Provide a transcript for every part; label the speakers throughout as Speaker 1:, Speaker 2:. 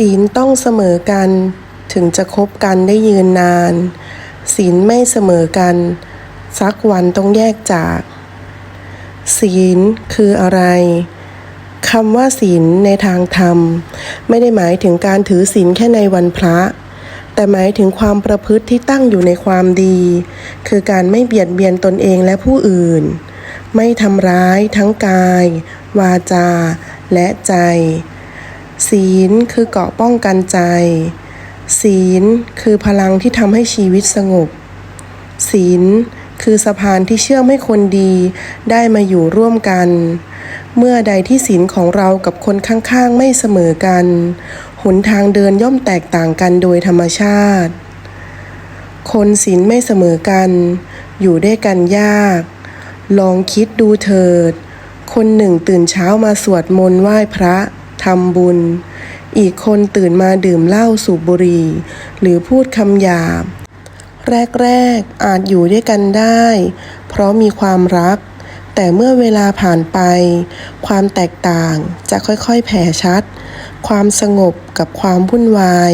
Speaker 1: ศีลต้องเสมอกันถึงจะคบกันได้ยืนนาน ศีลไม่เสมอกัน สักวันต้องแยกจาก ศีลคืออะไรคำว่าศีลในทางธรรม ไม่ได้หมายถึงการถือศีลแค่ในวันพระ แต่หมายถึงความประพฤติที่ตั้งอยู่ในความดี คือการไม่เบียดเบียนตนเองและผู้อื่น ไม่ทำร้ายทั้งกาย วาจา และใจ ศีลคือเกาะป้องกันใจ ศีลคือพลังที่ทำให้ชีวิตสงบ ศีลคือสะพานที่เชื่อมให้คนดีได้มาอยู่ร่วมกัน เมื่อใดที่ศีลของเรากับคนข้างๆไม่เสมอกัน หนทางเดินย่อมแตกต่างกันโดยธรรมชาติ คนศีลไม่เสมอกัน อยู่ด้วยกันยาก ลองคิดดูเถิด คนหนึ่งตื่นเช้ามาสวดมนต์ไหว้พระ ทำบุญ อีกคนตื่นมาดื่มเหล้าสูบบุหรี่ หรือพูดคำหยาบ แรกๆ อาจอยู่ด้วยกันได้ เพราะมีความรัก แต่เมื่อเวลาผ่านไป ความแตกต่างจะค่อยๆ แผ่ชัด ความสงบกับความวุ่นวาย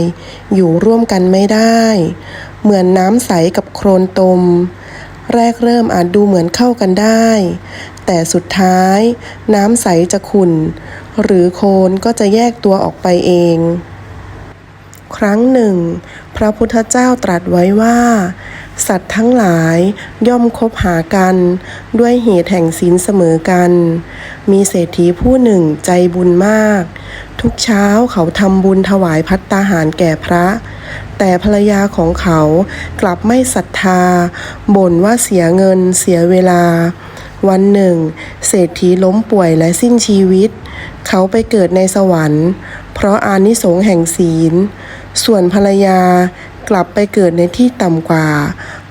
Speaker 1: อยู่ร่วมกันไม่ได้ เหมือนน้ำใสกับโครนตม แรกเริ่มอาจดูเหมือนเข้ากันได้ แต่สุดท้าย น้ำใสจะขุ่น หรือโคนก็จะแยกตัวออกไปเอง ครั้งหนึ่ง พระพุทธเจ้าตรัสไว้ว่า สัตว์ทั้งหลายย่อมคบหากัน ด้วยเหตุแห่งศีลเสมอกัน มีเศรษฐีผู้หนึ่งใจบุญมาก ทุกเช้าเขาทำบุญถวายพัตตาหารแก่พระแต่ภรรยาของเขากลับไม่ศรัทธา บ่นว่าเสียเงินเสียเวลา วันหนึ่ง เศรษฐีล้มป่วยและสิ้นชีวิต เขาไปเกิดในสวรรค์ เพราะอานิสงส์แห่งศีล ส่วนภรรยากลับไปเกิดในที่ต่ำกว่า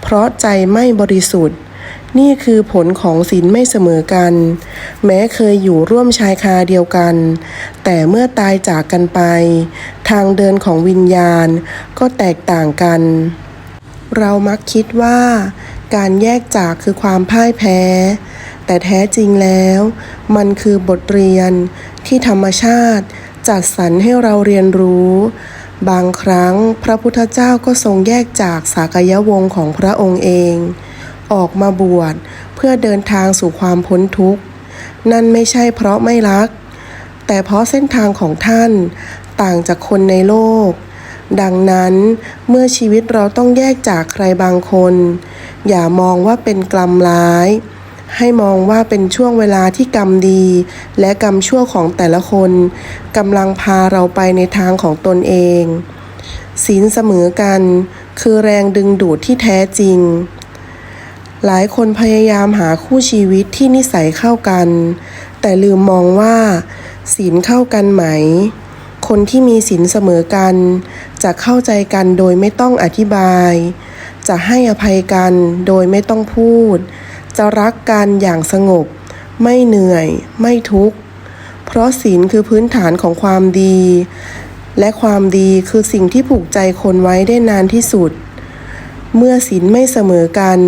Speaker 1: เพราะใจไม่บริสุทธิ์ นี่คือผลของศีลไม่เสมอกัน แม้เคยอยู่ร่วมชายคาเดียวกัน แต่เมื่อตายจากกันไป ทางเดินของวิญญาณก็แตกต่างกัน เรามักคิดว่า การแยกจากคือความพ่ายแพ้ แต่แท้จริงแล้ว มันคือบทเรียนที่ธรรมชาติจัดสรรให้เราเรียนรู้ บางครั้งพระพุทธเจ้าก็ทรงแยกจากสากยวงศ์ของพระองค์เอง ออกมาบวชเพื่อเดินทางสู่ความพ้นทุกข์ นั่นไม่ใช่เพราะไม่รัก แต่เพราะเส้นทางของท่านต่างจากคนในโลก ดังนั้นเมื่อชีวิตเราต้องแยกจากใครบางคน อย่ามองว่าเป็นกรรมร้าย ให้มองว่าเป็นช่วงเวลาที่กรรมดี และกรรมชั่วของแต่ละคนกำลังพาเราไปในทางของตนเอง ศีลเสมอกัน คือแรงดึงดูดที่แท้จริง หลายคนพยายามหาคู่ชีวิตที่นิสัยเข้ากัน แต่ลืมมองว่า ศีลเข้ากันไหม คนที่มีศีลเสมอกัน จะเข้าใจกันโดยไม่ต้องอธิบาย จะให้อภัยกันโดยไม่ต้องพูด จะรักกันอย่างสงบ ไม่เหนื่อย ไม่ทุกข์ เพราะศีลคือพื้นฐานของความดี และความดีคือสิ่งที่ผูกใจคนไว้ได้นานที่สุด เมื่อศีลไม่เสมอกัน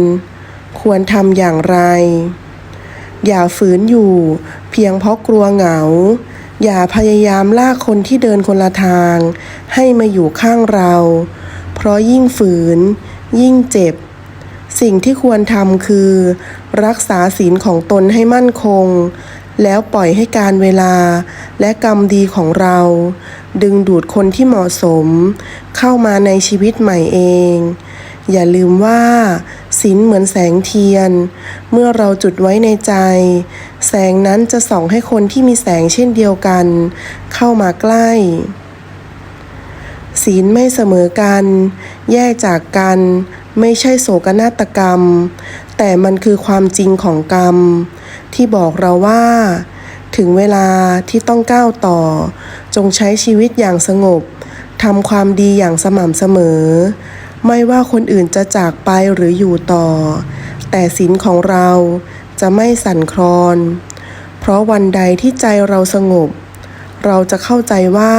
Speaker 1: ควรทำอย่างไร อย่าฝืนอยู่ เพียงเพราะกลัวเหงา อย่าพยายามลากคนที่เดินคนละทาง ให้มาอยู่ข้างเรา เพราะยิ่งฝืน ยิ่งเจ็บ สิ่งที่ควรทำคือ รักษาศีลของตนให้มั่นคง แล้วปล่อยให้การเวลาและกรรมดีของเรา ดึงดูดคนที่เหมาะสม เข้ามาในชีวิตใหม่เอง อย่าลืมว่าศีลเหมือนแสงเทียน เมื่อเราจุดไว้ในใจ แสงนั้นจะส่องให้คนที่มีแสงเช่นเดียวกัน เข้ามาใกล้ศีลไม่เสมอกัน แยกจากกัน ไม่ใช่โศกนาฏกรรม แต่มันคือความจริงของกรรม ที่บอกเราว่า ถึงเวลาที่ต้องก้าวต่อ จงใช้ชีวิตอย่างสงบทำความดีอย่างสม่ำเสมอ ไม่ว่าคนอื่นจะจากไปหรืออยู่ต่อ แต่ศีลของเราจะไม่สั่นคลอน เพราะวันใดที่ใจเราสงบ เราจะเข้าใจว่า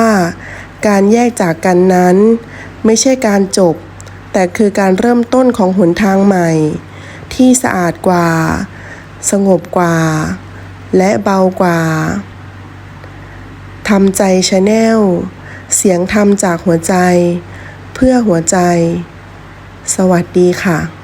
Speaker 1: การแยกจากกันนั้น ไม่ใช่การจบ แต่คือการเริ่มต้นของหนทางใหม่ ที่สะอาดกว่า สงบกว่า และเบากว่าทำใจชาแนลเสียงธรรมจากหัวใจ เพื่อหัวใจ สวัสดีค่ะ